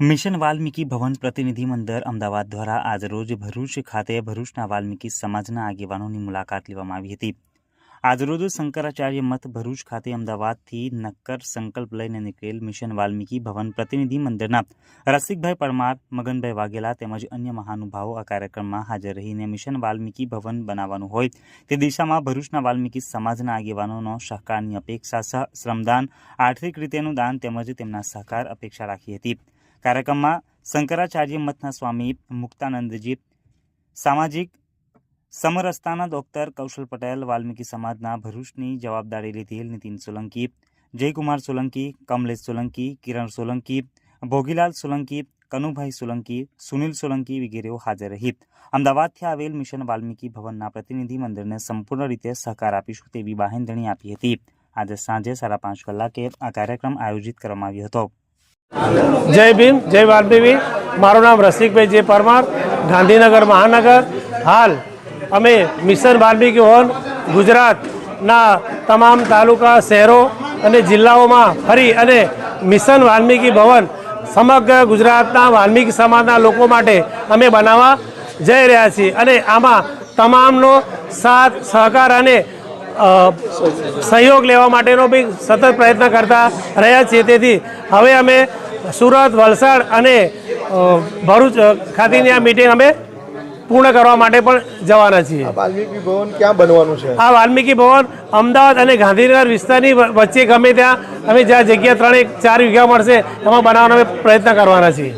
Mission Valmiki ભવન પ્રતિનિધિ મંડળ અમદાવાદ દ્વારા આજરોજ ભરૂચ ખાતે ભરૂચના વાલ્મીકી સમાજના આગેવાનોની મુલાકાત લેવામાં આવી હતી. આજરોજ શંકરાચાર્ય મત ભરૂચ ખાતે અમદાવાદથી નક્કર સંકલ્પ લઈને નીકળેલ મિશન વાલ્મીકી ભવન પ્રતિનિધિ મંડળના રસિકભાઈ પરમાર, મગનભાઈ વાઘેલા તેમજ અન્ય મહાનુભાવો આ કાર્યક્રમમાં હાજર રહીને મિશન વાલ્મીકી ભવન બનાવવાનું હોય તે દિશામાં ભરૂચના વાલ્મીકી સમાજના આગેવાનોનો સહકારની અપેક્ષા સહ શ્રમદાન, આર્થિક રીતેનું દાન તેમજ તેમના સહકાર અપેક્ષા રાખી હતી. કાર્યક્રમમાં શંકરાચાર્ય મઠના સ્વામી મુક્તાનંદજી, સામાજિક સમરસતાના ડોક્ટર કૌશલ પટેલ, વાલ્મીકી સમાજના ભરૂચની જવાબદારી લીધેલ નીતિન સોલંકી, જયકુમાર સોલંકી, કમલેશ સોલંકી, કિરણ સોલંકી, ભોગીલાલ સોલંકી, કનુભાઈ સોલંકી, સુનિલ સોલંકી વગેરેઓ હાજર રહી. અમદાવાદથી આવેલ મિશન વાલ્મીકી ભવનના પ્રતિનિધિ મંદિરને સંપૂર્ણ રીતે સહકાર આપીશું તેવી બાહેંધણી આપી હતી. આજે સાંજે સાડા પાંચ કલાકે આ કાર્યક્રમ આયોજિત કરવામાં આવ્યો હતો. જય ભીમ, જય વાલ્મીકી. મારું નામ રસિકભાઈ જે પરમાર, ગાંધીનગર મહાનગર. હાલ અમે મિશન વાલ્મીકી હોલ, ગુજરાતના તમામ તાલુકા, શહેરો અને જિલ્લાઓમાં ફરી અને મિશન વાલ્મીકી ભવન સમગ્ર ગુજરાતના વાલ્મીકી સમાજના લોકો માટે અમે બનાવવા જઈ રહ્યા છીએ. અને આમાં તમામનો સાથ, સહકાર અને સહયોગ લેવા માટેનો બી સતત પ્રયત્ન કરતા રહ્યા છીએ. તેથી હવે અમે સુરત વલસાડ અને ભરૂચ ખાતેની આ મિટિંગ અમે પૂર્ણ કરવા માટે પણ જવાના છીએ. વાલ્મીકી ભવન ક્યાં બનવાનું છે? આ વાલ્મીકી ભવન અમદાવાદ અને ગાંધીનગર વિસ્તારની વચ્ચે ગમે ત્યાં અમે જ્યાં જગ્યા ત્રણેક ચાર વીઘા મળશે એમાં બનાવવાનો અમે પ્રયત્ન કરવાના છીએ.